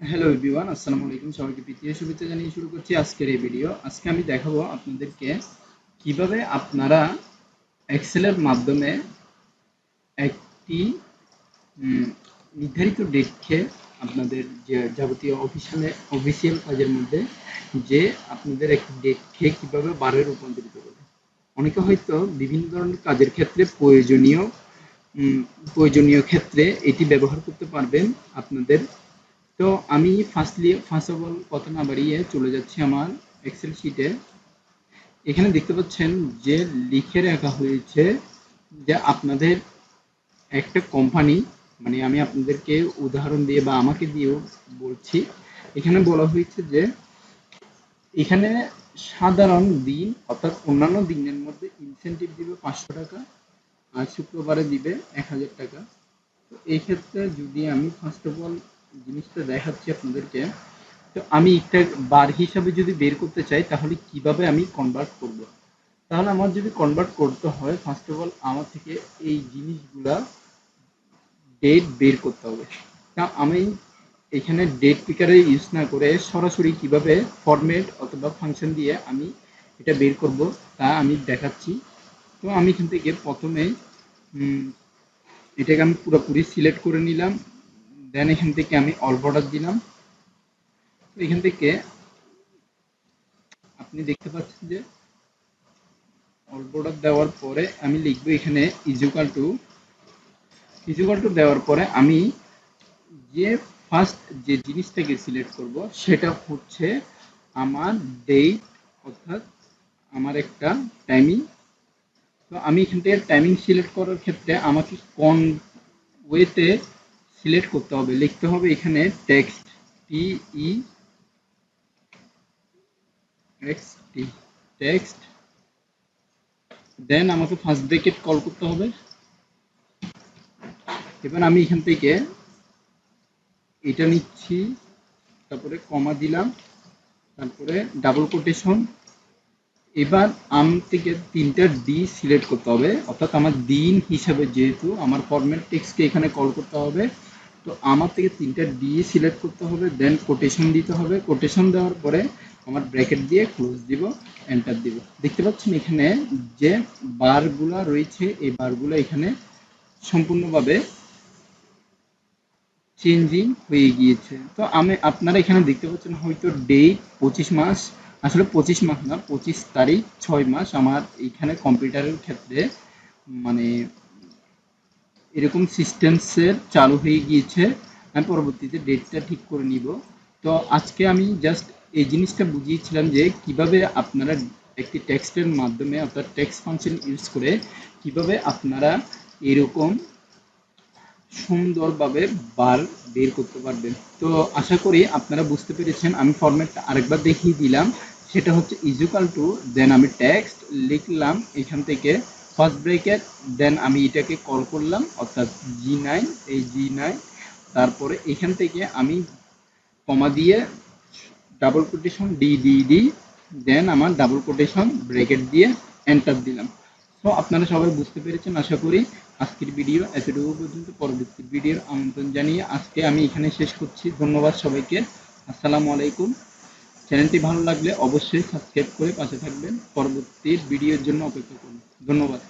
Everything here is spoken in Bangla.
হ্যালো এভরিওয়ান আসসালামু আলাইকুম সবাইকে প্রীতীয় শুভেচ্ছা জানিয়ে শুরু করছি আজকের এই ভিডিও আজকে আমি দেখাবো আপনাদেরকে কীভাবে আপনারা এক্সেলের মাধ্যমে একটি নির্ধারিত ডেটকে আপনাদের যাবতীয় অফিসিয়ালে অফিসিয়াল কাজের মধ্যে যে আপনাদের একটি ডেটকে কীভাবে বারে রূপান্তরিত করবে। অনেকে হয়তো বিভিন্ন ধরনের কাজের ক্ষেত্রে প্রয়োজনীয় প্রয়োজনীয় ক্ষেত্রে এটি ব্যবহার করতে পারবেন আপনাদের তো আমি ফার্স্টলি ফার্স্ট অফ অল কথা না বাড়িয়ে চলে যাচ্ছি আমার এক্সেল শিটে এখানে দেখতে পাচ্ছেন যে লিখে রাখা হয়েছে যে আপনাদের একটা কোম্পানি মানে আমি আপনাদেরকে উদাহরণ দিয়ে বা আমাকে দিয়েও বলছি। এখানে বলা হয়েছে যে এখানে সাধারণ দিন, অর্থাৎ অন্যান্য দিনের মধ্যে ইনসেন্টিভ দিবে পাঁচশো টাকা আর শুক্রবারে দিবে এক হাজার টাকা। তো এই ক্ষেত্রে যদি আমি ফার্স্ট অফ অল জিনিসটা দেখাচ্ছি আপনাদেরকে। তো আমি একটা বার হিসাবে যদি বের করতে চাই, তাহলে কীভাবে আমি কনভার্ট করব? তাহলে আমার যদি কনভার্ট করতে হয় ফার্স্ট অফ অল আমার থেকে এই জিনিসগুলা ডেট বের করতে হবে। তা আমি এখানে ডেট পিকারে ইউজ না করে সরাসরি কীভাবে ফরম্যাট অথবা ফাংশন দিয়ে আমি এটা বের করব, তা আমি দেখাচ্ছি। তো আমি এখান থেকে প্রথমে এটাকে আমি পুরোপুরি সিলেক্ট করে নিলাম। দেন এখান থেকে আমি অল বর্ডার দিলাম। তো এখান থেকে আপনি দেখতে পাচ্ছেন যে অল বর্ডার দেওয়ার পরে আমি লিখব এখানে ইজুকাল টু ইজুকাল টু দেওয়ার পরে আমি যে ফার্স্ট যে জিনিসটাকে সিলেক্ট করব সেটা হচ্ছে আমার ডেট অর্থাৎ আমার একটা টাইমিং তো আমি এখান থেকে টাইমিং সিলেক্ট করার ক্ষেত্রে আমাকে কোন ওয়েতে সিলেক্ট করতে হবে। লিখতে হবে এখানে text T E X T text দেন আমাকে ফার্স্ট ব্রেকেট কল করতে হবে। এবার আমি এখান থেকে এটা নিচ্ছি, তারপরে কমা দিলাম, তারপরে ডাবল কোটেশন এবার আম থেকে তিনটা ডি সিলেক্ট করতে হবে, অর্থাৎ আমার দিন হিসাবে যেহেতু আমার ফরম্যাট টেক্সটকে এখানে কল করতে হবে। তো আমার থেকে তিনটা ডি সিলেক্ট করতে হবে দেন কোটেশন দিতে হবে। কোটেশন দেওয়ার পরে আমার ব্র্যাকেট দিয়ে ক্লোজ দিব এন্টার দিব। দেখতে পাচ্ছেন এখানে যে বারগুলা রয়েছে, এই বারগুলো এখানে সম্পূর্ণভাবে চেঞ্জিং হয়ে গিয়েছে। তো আমি, আপনারা এখানে দেখতে পাচ্ছেন হয়তো ডেট পঁচিশ মাস, আসলে পঁচিশ মাস না, পঁচিশ তারিখ, ছয় মাস আমার এখানে কম্পিউটারের ক্ষেত্রে মানে এরকম সিস্টেমসের চালু হয়ে গিয়েছে। আমি পরবর্তীতে ডেটটা ঠিক করে নিব। তো আজকে আমি জাস্ট এই জিনিসটা বুঝিয়েছিলাম যে কীভাবে আপনারা একটি টেক্সটের মাধ্যমে অর্থাৎ টেক্সট ফাংশন ইউজ করে কীভাবে আপনারা এরকম সুন্দরভাবে বার বের করতে পারবেন। তো আশা করি আপনারা বুঝতে পেরেছেন, আমি ফরম্যাটটা আরেকবার দেখিয়ে দিলাম। সেটা হচ্ছে ইজুকাল টু দেন আমি টেক্সট লিখলাম এখান থেকে। ফার্স্ট ব্রেকেট দেন আমি এটাকে কল করলাম, অর্থাৎ জি নাইন এই জি নাইন তারপরে এখান থেকে আমি কমা দিয়ে double quotation D D D then আমার ডাবল কোটেশন ব্রেকেট দিয়ে এন্টার দিলাম। তো আপনারা সবাই বুঝতে পেরেছেন, আশা করি আজকের ভিডিও এতটুকু পর্যন্ত, পরবর্তী ভিডিওর আমন্ত্রণ জানিয়ে আজকে আমি এখানে শেষ করছি। ধন্যবাদ সবাইকে। আসসালামু আলাইকুম। চ্যানেলটি ভালো লাগলে অবশ্যই সাবস্ক্রাইব করে পাশে থাকবেন। পরবর্তী ভিডিওর জন্য অপেক্ষা করুন। ধন্যবাদ।